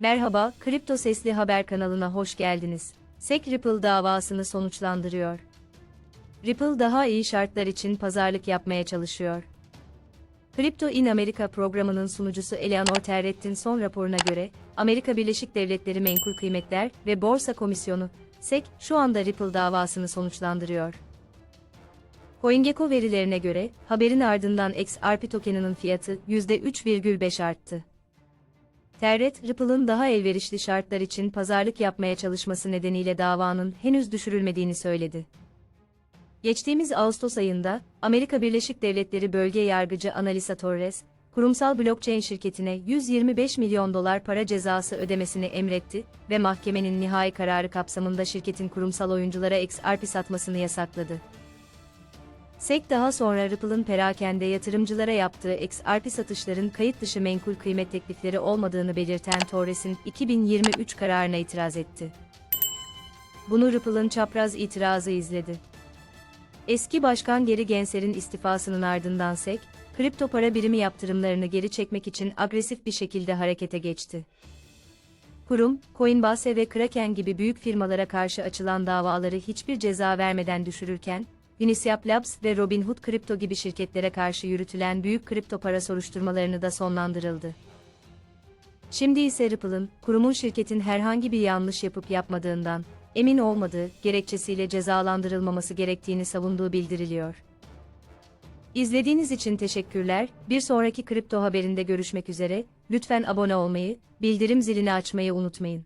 Merhaba, Kripto Sesli Haber kanalına hoş geldiniz. SEC Ripple davasını sonuçlandırıyor. Ripple daha iyi şartlar için pazarlık yapmaya çalışıyor. Crypto in America programının sunucusu Eleanor Terrett'in son raporuna göre, Amerika Birleşik Devletleri Menkul Kıymetler ve Borsa Komisyonu, SEC, şu anda Ripple davasını sonuçlandırıyor. CoinGecko verilerine göre, haberin ardından XRP tokeninin fiyatı %3,5 arttı. Terret, Ripple'ın daha elverişli şartlar için pazarlık yapmaya çalışması nedeniyle davanın henüz düşürülmediğini söyledi. Geçtiğimiz Ağustos ayında, Amerika Birleşik Devletleri Bölge Yargıcı Analisa Torres, kurumsal blockchain şirketine 125 milyon dolar para cezası ödemesini emretti ve mahkemenin nihai kararı kapsamında şirketin kurumsal oyunculara XRP satmasını yasakladı. SEC daha sonra Ripple'ın perakende yatırımcılara yaptığı XRP satışların kayıt dışı menkul kıymet teklifleri olmadığını belirten Torres'in 2023 kararına itiraz etti. Bunu Ripple'ın çapraz itirazı izledi. Eski başkan Geri Genser'in istifasının ardından SEC, kripto para birimi yaptırımlarını geri çekmek için agresif bir şekilde harekete geçti. Kurum, Coinbase ve Kraken gibi büyük firmalara karşı açılan davaları hiçbir ceza vermeden düşürürken, Uniswap Labs ve Robinhood Kripto gibi şirketlere karşı yürütülen büyük kripto para soruşturmalarını da sonlandırıldı. Şimdi ise Ripple'ın, kurumun şirketin herhangi bir yanlış yapıp yapmadığından, emin olmadığı gerekçesiyle cezalandırılmaması gerektiğini savunduğu bildiriliyor. İzlediğiniz için teşekkürler. Bir sonraki kripto haberinde görüşmek üzere. Lütfen abone olmayı, bildirim zilini açmayı unutmayın.